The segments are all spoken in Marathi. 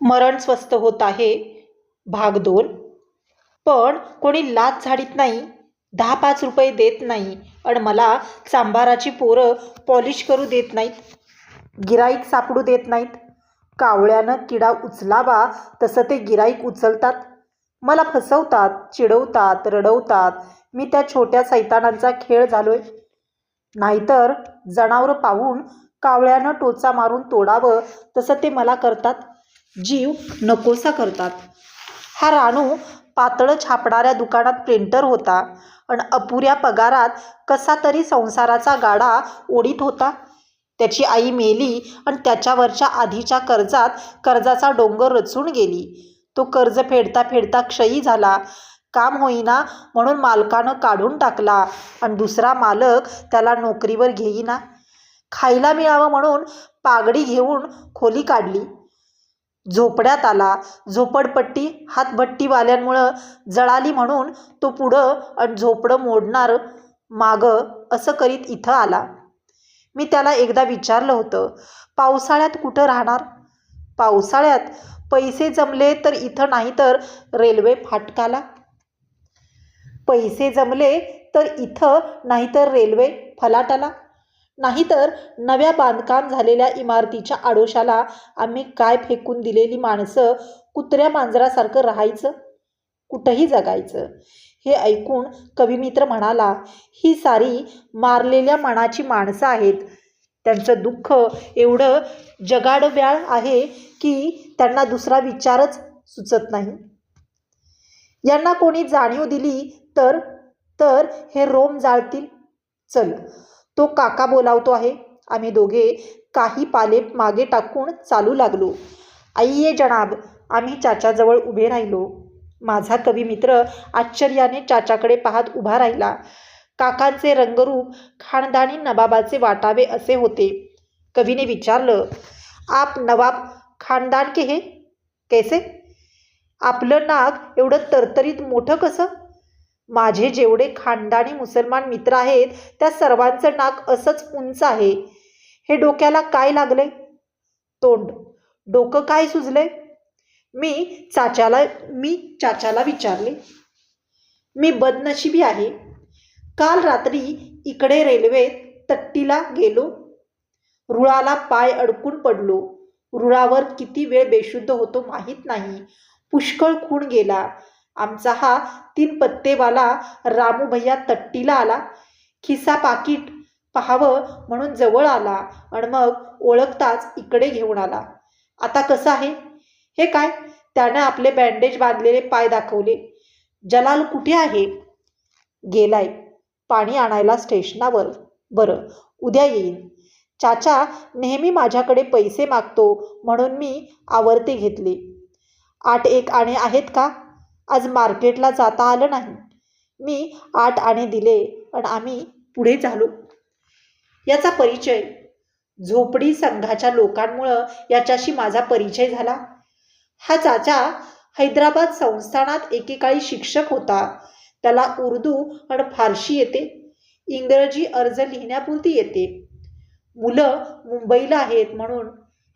मरण स्वस्त होत आहे. भाग दोन. पण कोणी लाच झाडीत नाही दहा पाच रुपये देत नाही आणि मला चांभाराची पोरं पॉलिश करू देत नाहीत गिराईक सापडू देत नाहीत. कावळ्यानं किडा उचलावा तसं ते गिराईक उचलतात. मला फसवतात चिडवतात रडवतात. मी त्या छोट्या सैतानांचा खेळ झालोय. नाहीतर जनावरं पाहून कावळ्यानं टोचा मारून तोडावं तसं ते मला करतात. जीव नकोसा करतात. हा रानू पातळं छापणाऱ्या दुकानात प्रिंटर होता आणि अपुऱ्या पगारात कसा तरी संसाराचा गाडा ओढीत होता. त्याची आई मेली आणि त्याच्यावरच्या आधीच्या कर्जात कर्जाचा डोंगर रचून गेली. तो कर्ज फेडता फेडता क्षयी झाला. काम होईना म्हणून मालकानं काढून टाकला आणि दुसरा मालक त्याला नोकरीवर घेईना. खायला मिळावं म्हणून पागडी घेऊन खोली काढली. झोपड्यात आला. झोपडपट्टी हातभट्टीवाल्यांमुळं जळाली म्हणून तो पुढं आणि झोपडं मोडणार मागं असं करीत इथं आला. मी त्याला एकदा विचारलं होतं पावसाळ्यात कुठं राहणार? पावसाळ्यात पैसे जमले तर इथं नाही तर रेल्वे फाटकाला. पैसे जमले तर इथं नाहीतर रेल्वे फलाटाला? नाहीतर नव्या बांधकाम झालेल्या इमारतीच्या आडोशाला आम्ही काय फेकून दिलेली माणसं कुत्र्या मांजरासारखं राहायचं? कुठंही जगायचं? हे ऐकून कविमित्र म्हणाला ही सारी मारलेल्या मनाची माणसं आहेत. त्यांचं दुःख एवढं जगाडव्याळ आहे की त्यांना दुसरा विचारच सुचत नाही. यांना कोणी जाणीव दिली तर तर हे रोम जाळतील. चल तो काका बोलावतो आहे. आम्ही दोघे काही पाले मागे टाकून चालू लागलो. आई ये जनाब आम्ही चाच्याजवळ उभे राहिलो. माझा कवी मित्र आश्चर्याने चाच्याकडे पाहत उभा राहिला. काकांचे रंगरूप खानदानी नवाबाचे वाटावे असे होते. कवीने विचारलं आप नवाब खानदान के हे? कैसे? आपलं नाक एवढं तरतरीत मोठं कसं? माझे जेवढे खानदानी मुसलमान मित्र आहेत त्या सर्वांचं नाक असंच उंच आहे. हे डोक्याला काय लागले तोंड. डोकं काय सुजले मी चाच्याला मी चाच्याला विचारले. मी बदनशिबी आहे. काल रात्री इकडे रेल्वेत तट्टीला गेलो. रुळाला पाय अडकून पडलो. रुळावर किती वेळ बेशुद्ध होतो माहीत नाही. पुष्कळ खून गेला. आमचा हा तीन पत्तेवाला रामू भैया तट्टीला आला. खिसा पाकिट पाहावं म्हणून जवळ आला आणि मग ओळखताच इकडे घेऊन आला. आता कसं आहे? हे काय? त्यानं आपले बँडेज बांधलेले पाय दाखवले. जलाल कुठे आहे? गेलाय. पाणी आणायला स्टेशनावर. बरं उद्या येईन. चाचा नेहमी माझ्याकडे पैसे मागतो म्हणून मी आवर्ते घेतले. आठ एक आणे आहेत का? आज मार्केटला जाता आलं नाही. मी आठ आणे दिले आणि आम्ही पुढे झालो याचा परिचय. झोपडी संघाच्या लोकांमुळं याच्याशी माझा परिचय झाला. हा चाचा हैदराबाद संस्थानात एकेकाळी शिक्षक होता. त्याला उर्दू आणि फारशी येते. इंग्रजी अर्ज लिहिण्यापुरती येते. मुलं मुंबईला आहेत म्हणून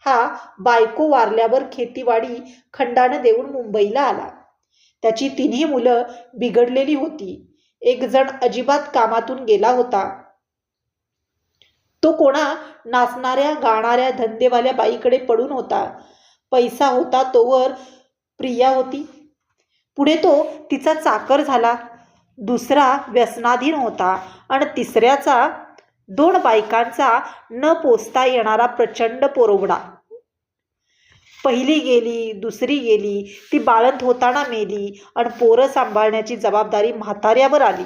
हा बायको वारल्यावर खेतीवाडी खंडानं देऊन मुंबईला आला. त्याची तिन्ही मुलं बिघडलेली होती. एक जण अजिबात कामातून गेला होता. तो कोणा नाचणाऱ्या गाणाऱ्या धंदेवाल्या बाईकडे पडून होता. पैसा होता तोवर प्रिया होती. पुढे तो तिचा चाकर झाला. दुसरा व्यसनाधीन होता आणि तिसऱ्याचा दोन बायकांचा न पोचता येणारा प्रचंड पोरवडा. पहिली गेली दुसरी गेली ती बाळंत होताना मेली आणि पोरं सांभाळण्याची जबाबदारी म्हाताऱ्यावर आली.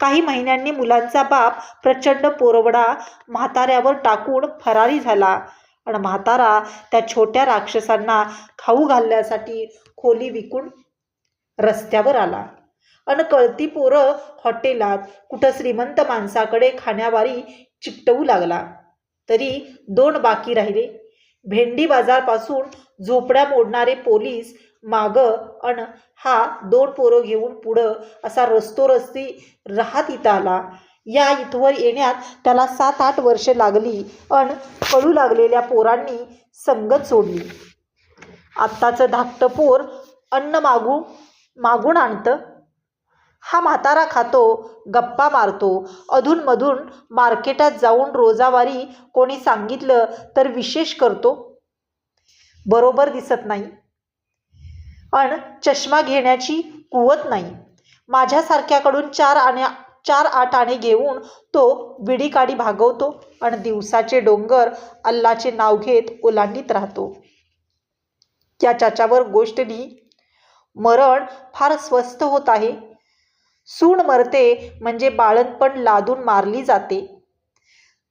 काही महिन्यांनी मुलांचा बाप प्रचंड पोरवडा म्हाताऱ्यावर टाकून फरारी झाला आणि म्हातारा त्या छोट्या राक्षसांना खाऊ घालण्यासाठी खोली विकून रस्त्यावर आला. आणि कळती पोरं हॉटेलात कुठं श्रीमंत माणसाकडे खाण्यावारी चिकटवू लागला. तरी दोन बाकी राहिले. भेंडी बाजारपासून झोपड्या मोडणारे पोलीस मागं अन हा दोन पोरं घेऊन पुढं असा रस्तोरस्ती राहत इथं आला या इथवर येण्यात त्याला सात आठ वर्षे लागली अन कळू लागलेल्या पोरांनी संगत सोडली. आत्ताचं धाकटं पोर अन्न मागू मागून आणतं. हा म्हातारा खातो गप्पा मारतो. अधूनमधून मार्केटात जाऊन रोजावारी कोणी सांगितलं तर विशेष करतो? बरोबर दिसत नाही. पण चष्मा घेण्याची कुवत नाही. माझ्यासारख्याकडून चार आण्या चार आठ आणे घेऊन तो विडीकाडी भागवतो आणि दिवसाचे डोंगर अल्लाचे नाव घेत ओलांडीत राहतो. त्या चाच्यावर गोष्ट मरण फार स्वस्त होत आहे. सून मरते म्हणजे बाळणपण लादून मारली जाते.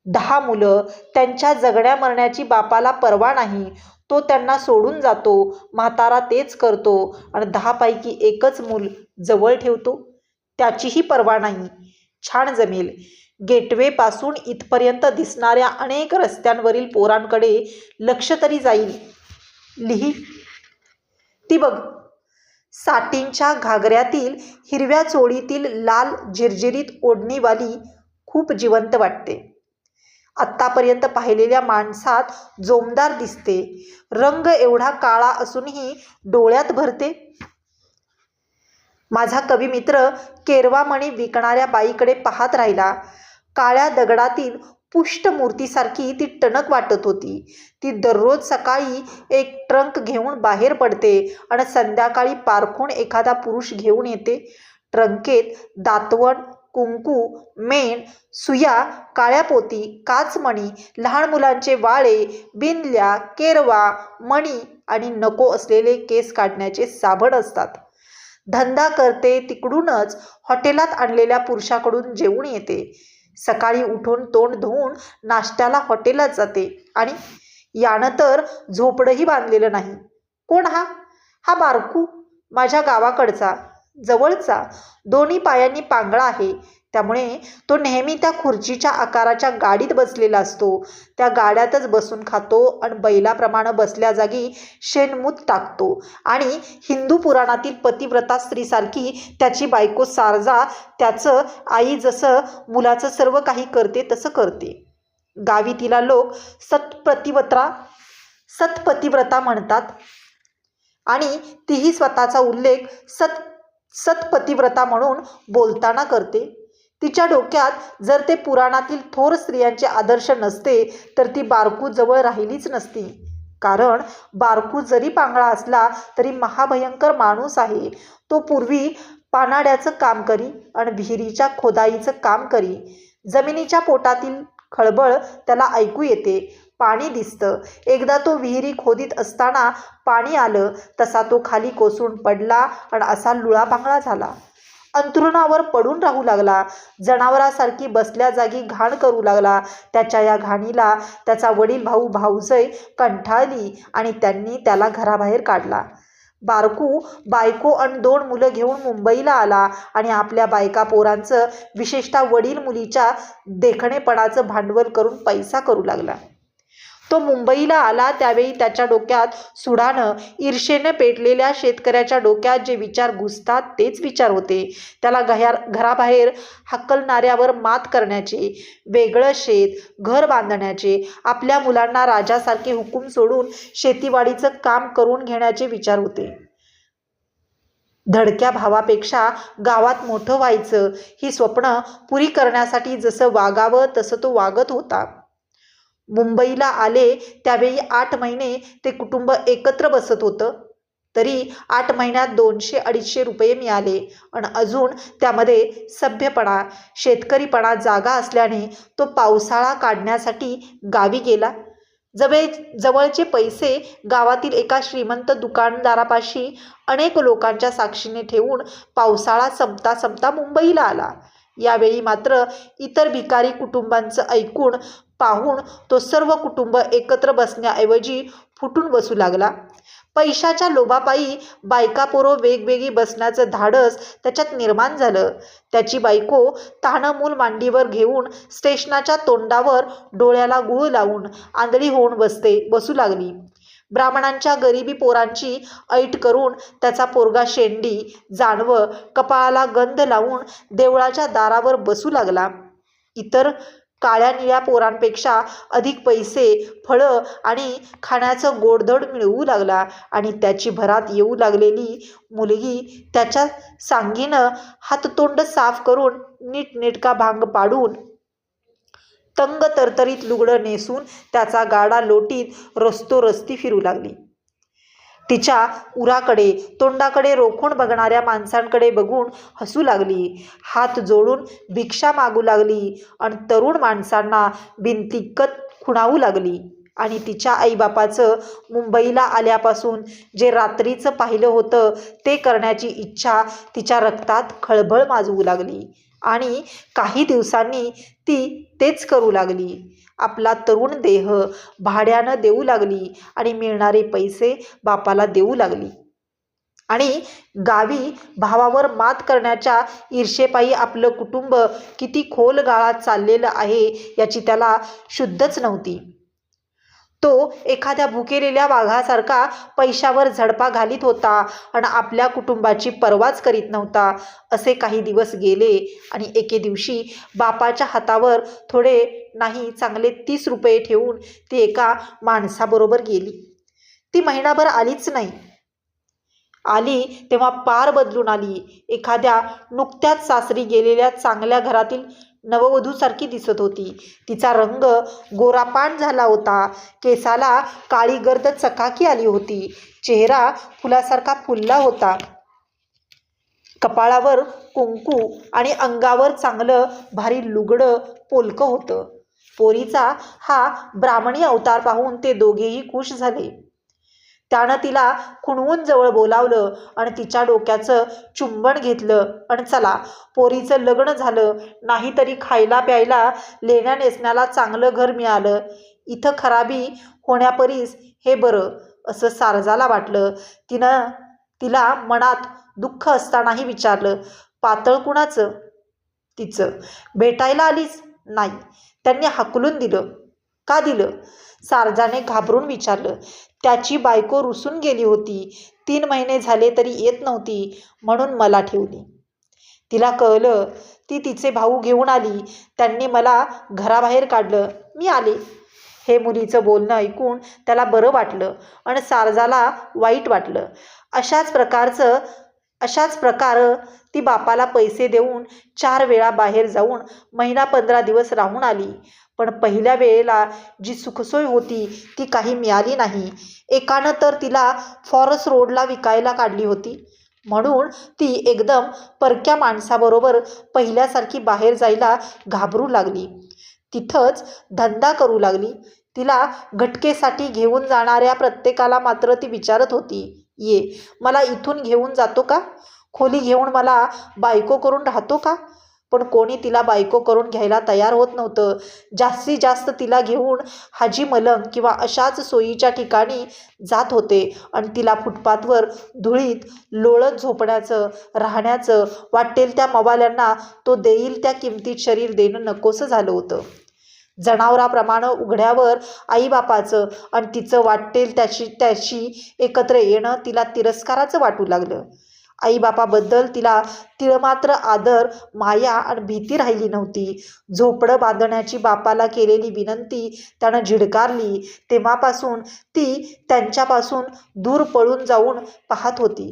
दहा मुलं त्यांच्या जगण्या मरण्याची बापाला पर्वा नाही तो त्यांना सोडून जातो म्हातारा तेच करतो आणि दहापैकी एकच मूल जवळ ठेवतो. त्याचीही पर्वा नाही. छान जमेल. गेटवेपासून इथपर्यंत दिसणाऱ्या अनेक रस्त्यांवरील पोरांकडे लक्ष तरी जाईल. लिही. ती बघ. साटींच्या घागऱ्यातील हिरव्या चोळीतील लाल जिरजिरीत ओढणीवाली खूप जिवंत वाटते. आत्तापर्यंत पाहिलेल्या माणसात जोमदार दिसते. रंग एवढा काळा असूनही डोळ्यात भरते. माझा कवी मित्र केरवामणी विकणाऱ्या बाईकडे पाहत राहिला. काळ्या दगडातील पुष्ट मूर्तीसारखी ती टणक वाटत होती. ती दररोज सकाळी एक ट्रंक घेऊन बाहेर पडते आणि संध्याकाळी पारखून एखादा पुरुष घेऊन येते. ट्रंकेत दातवण कुंकू मेण सुया काळ्या पोती काचमणी लहान मुलांचे वाळे बिंदल्या केरवा मणी आणि नको असलेले केस काढण्याचे साबण असतात. धंदा करते तिकडूनच हॉटेलात आणलेल्या पुरुषाकडून जेवून येते. सकाळी उठून तोंड धुवून नाश्त्याला हॉटेलात जाते आणि यानं तर झोपडंही बांधलेलं नाही. कोण हा? हा बारकू. माझ्या गावाकडचा जवळचा. दोन्ही पायांनी पांगळा आहे. त्यामुळे तो नेहमी त्या खुर्चीच्या आकाराच्या गाडीत बसलेला असतो. त्या गाड्यातच बसून खातो आणि बैलाप्रमाणे बसल्या जागी शेणमूत टाकतो. आणि हिंदू पुराणातील पतिव्रता स्त्रीसारखी त्याची बायको सारजा त्याचं आई जसं मुलाचं सर्व काही करते तसं करते. गावी तिला लोक सत्प्रतिव्रता सत्पतिव्रता म्हणतात. आणि तीही स्वतःचा उल्लेख सत सत्पतिव्रता म्हणून बोलताना करते. तिच्या डोक्यात जर ते पुराणातील थोर स्त्रियांचे आदर्श नसते तर ती बारकू जवळ राहिलीच नसती. कारण बारकू जरी पांगळा असला तरी महाभयंकर माणूस आहे. तो पूर्वी पानाड्याचं काम करी आणि विहिरीच्या खोदाईचं काम करी. जमिनीच्या पोटातील खळबळ त्याला ऐकू येते. पाणी दिसतं. एकदा तो विहिरी खोदीत असताना पाणी आलं तसा तो खाली कोसळून पडला आणि असा लुळापांगळा झाला. अंथरुणावर पडून राहू लागला. जनावरासारखी बसल्या जागी घाण करू लागला. त्याच्या या घाणीला त्याचा वडील भाऊ भाऊजय कंठाळली आणि त्यांनी त्याला घराबाहेर काढला. बारकू बायको आणि दोन मुलं घेऊन मुंबईला आला आणि आपल्या बायका पोरांचं विशेषतः वडील मुलीच्या देखणेपणाचं भांडवल करून पैसा करू लागला. तो मुंबईला आला त्यावेळी त्याच्या डोक्यात सुडानं ईर्षेनं पेटलेल्या शेतकऱ्याच्या डोक्यात जे विचार घुसतात तेच विचार होते. त्याला घयार घराबाहेर हक्कलणाऱ्यावर मात करण्याचे वेगळं शेत घर बांधण्याचे आपल्या मुलांना राजासारखे हुकूम सोडून शेतीवाडीचं काम करून घेण्याचे विचार होते. धडक्या भावापेक्षा गावात मोठं व्हायचं ही स्वप्न पुरी करण्यासाठी जसं वागावं तसं तो वागत होता. मुंबईला आले त्यावेळी आठ महिने ते कुटुंब एकत्र बसत होतं. तरी आठ महिन्यात दोनशे अडीचशे रुपये मिळाले. आणि अजून त्यामध्ये सभ्यपणा शेतकरीपणा जागा असल्याने तो पावसाळा काढण्यासाठी गावी गेला. जवळ जवळचे पैसे गावातील एका श्रीमंत दुकानदारापाशी अनेक लोकांच्या साक्षीने ठेवून पावसाळा संपता संपता मुंबईला आला. यावेळी मात्र इतर भिकारी कुटुंबांचं ऐकून पाहून तो सर्व कुटुंब एकत्र बसण्याऐवजी फुटून बसू लागला. पैशाच्या लोभापायी बायकापोरो वेगवेगळी बसण्याचं धाडस त्याच्यात निर्माण झालं. त्याची बायको तानं मूल मांडीवर घेऊन स्टेशनाच्या तोंडावर डोळ्याला गुळ लावून आंधळी होऊन बसते बसू लागली. ब्राह्मणांच्या गरिबी पोरांची ऐट करून त्याचा पोरगा शेंडी जानवं कपाळाला गंध लावून देवळाच्या दारावर बसू लागला. इतर काळ्या निळ्या पोरांपेक्षा अधिक पैसे फळं आणि खाण्याचं गोडधड मिळवू लागला आणि त्याची भरात येऊ लागलेली मुलगी त्याच्या सांगीनं हाततोंड साफ करून नीटनेटका भांग पाडून तंग तरतरीत लुगडं नेसून त्याचा गाडा लोटीत रस्तोरस्ती फिरू लागली. तिच्या उराकडे तोंडाकडे रोखून बघणाऱ्या माणसांकडे बघून हसू लागली. हात जोडून भिक्षा मागू लागली आणि तरुण माणसांना बिनतिक्कत खुणावू लागली. आणि तिच्या आईबापाचं मुंबईला आल्यापासून जे रात्रीचं पाहिलं होतं ते करण्याची इच्छा तिच्या रक्तात खळबळ माजवू लागली. आणि काही दिवसांनी ती तेच करू लागली. आपला तरुण देह भाड्यानं देऊ लागली आणि मिळणारे पैसे बापाला देऊ लागली. आणि गावी भावावर मात करण्याच्या ईर्षेपायी आपलं कुटुंब किती खोल गाळात चाललेलं आहे याची त्याला शुद्धच नव्हती. तो एखाद्या भुकेलेल्या वाघासारखा पैशावर झडपा घालीत होता आणि आपल्या कुटुंबाची पर्वाच करीत नव्हता. असे काही दिवस गेले आणि एके दिवशी बापाच्या हातावर थोडे नाही चांगले तीस रुपये ठेवून ती एका माणसाबरोबर गेली. ती महिनाभर आलीच नाही. आली तेव्हा पार बदलून आली. एखाद्या नुकत्याच सासरी गेलेल्या चांगल्या घरातील नववधूसारखी दिसत होती. तिचा रंग गोरापान झाला होता. केसाला काळी गर्द चकाकी आली होती. चेहरा फुलासारखा फुलला होता. कपाळावर कुंकू आणि अंगावर चांगलं भारी लुगडं पोलकं होतं. पोरीचा हा ब्राह्मणी अवतार पाहून ते दोघेही खुश झाले. त्यानं तिला खुणवून जवळ बोलावलं आणि तिच्या डोक्याचं चुंबन घेतलं. आणि चला पोरीचं लग्न झालं. नाहीतरी खायला प्यायला लेण्या नेसण्याला चांगलं घर मिळालं. इथं खराबी होण्यापरीस हे बरं असं सारजाला वाटलं. तिनं तिला मनात दुःख असतानाही विचारलं पातळ कुणाचं? तिचं. भेटायला आलीच नाही. त्यांनी हाकलून दिलं. का दिलं? सारजाने घाबरून विचारलं त्याची बायको रुसून गेली होती. तीन महिने झाले तरी येत नव्हती म्हणून मला ठेवली. तिला कळलं ती तिचे भाऊ घेऊन आली. त्यांनी मला घराबाहेर काढलं. मी आले. हे मुलीचं बोलणं ऐकून त्याला बरं वाटलं आणि सारजाला वाईट वाटलं. अशाच प्रकारचं अशाच प्रकार ती बापाला पैसे देऊन चार वेळा बाहेर जाऊन महिना पंधरा दिवस राहून आली. पण पहिल्या वेळेला जी सुखसोय होती ती काही मिळाली नाही. एकानं तर तिला फॉरेस्ट रोडला विकायला काढली होती. म्हणून ती एकदम परक्या माणसाबरोबर पहिल्यासारखी बाहेर जायला घाबरू लागली. तिथंच धंदा करू लागली. तिला घटकेसाठी घेऊन जाणाऱ्या प्रत्येकाला मात्र ती विचारत होती. ये. मला इथून घेऊन जातो का? खोली घेऊन मला बायको करून राहतो का? पण कोणी तिला बायको करून घ्यायला तयार होत नव्हतं. जास्तीत जास्त तिला घेऊन हाजी मलंग किंवा अशाच सोयीच्या ठिकाणी जात होते आणि तिला फुटपाथवर धुळीत लोळत झोपण्याचं राहण्याचं वाटेल त्या मवाल्यांना तो देईल त्या किमतीत शरीर देणं नकोसं झालं होतं. जनावराप्रमाणे उघड्यावर आईबापाचं आणि तिचं वाटेल त्याची त्याशी एकत्र येणं तिला तिरस्काराचं वाटू लागलं. आईबापाबद्दल तिला तिळमात्र आदर माया आणि भीती राहिली नव्हती. झोपडं बांधण्याची बापाला केलेली विनंती त्यानं झिडकारली. तेव्हापासून ती त्यांच्यापासून दूर पळून जाऊन पाहत होती.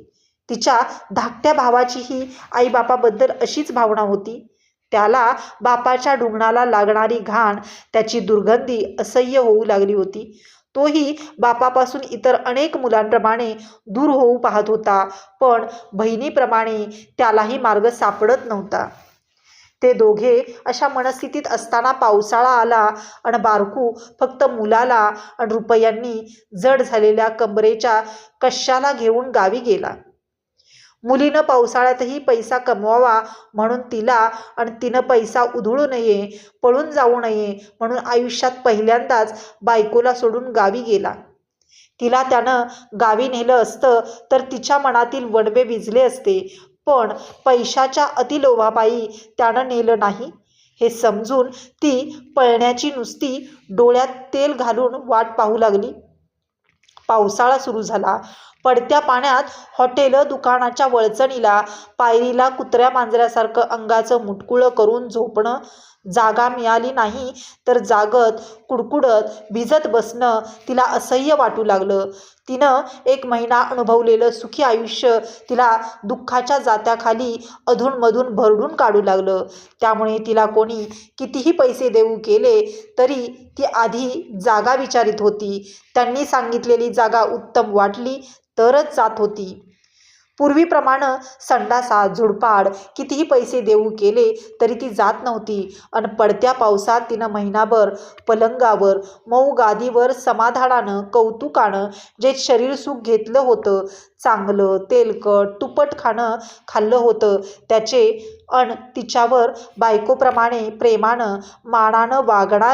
तिच्या धाकट्या भावाचीही आईबापाबद्दल अशीच भावना होती. त्याला बापाच्या डुंगणाला लागणारी घाण त्याची दुर्गंधी असह्य होऊ लागली होती. तोही बापापासून इतर अनेक मुलांप्रमाणे दूर होऊ पाहत होता पण बहिणीप्रमाणे त्यालाही मार्ग सापडत नव्हता. ते दोघे अशा मनस्थितीत असताना पावसाळा आला आणि बारकू फक्त मुलाला आणि रुपयांनी जड झालेल्या कमरेच्या कशाला घेऊन गावी गेला. मुलीनं पावसाळ्यातही पैसा कमवावा म्हणून तिला आणि तिनं पैसा उधळू नये पळून जाऊ नये म्हणून आयुष्यात पहिल्यांदाच बायकोला सोडून गावी गेला. तिला त्यानं गावी नेलं असतं तर तिच्या मनातील वणवे भिजले असते. पण पैशाच्या अतिलोभापायी त्यानं नेलं नाही. हे समजून ती पळण्याची नुसती डोळ्यात तेल घालून वाट पाहू लागली. पावसाळा सुरू झाला. पडत्या पाण्यात हॉटेलं दुकानाच्या वळचणीला पायरीला कुत्र्या मांजऱ्यासारखं अंगाचं मुटकुळं करून झोपणं जागा मिळाली नाही तर जागत कुडकुडत भिजत बसणं तिला असह्य वाटू लागलं. तिनं एक महिना अनुभवलेलं सुखी आयुष्य तिला दुःखाच्या जात्याखाली अधूनमधून भरडून काढू लागलं. त्यामुळे तिला कोणी कितीही पैसे देऊ केले तरी ती आधी जागा विचारित होती. त्यांनी सांगितलेली जागा उत्तम वाटली तरच जात होती. पूर्वीप्रमाणे संडासात झुडपाड कितीही पैसे देऊ केले तरी ती जात नव्हती. अन पडत्या पावसात तिनं महिनाभर पलंगावर मऊ गादीवर समाधानानं कौतुकानं जे शरीर सुख घेतलं होतं चांगलं तेलकट तुपट खाणं खाल्लं होतं त्याचे अन तिच्यावर बायकोप्रमाणे प्रेमानं मानानं वागणार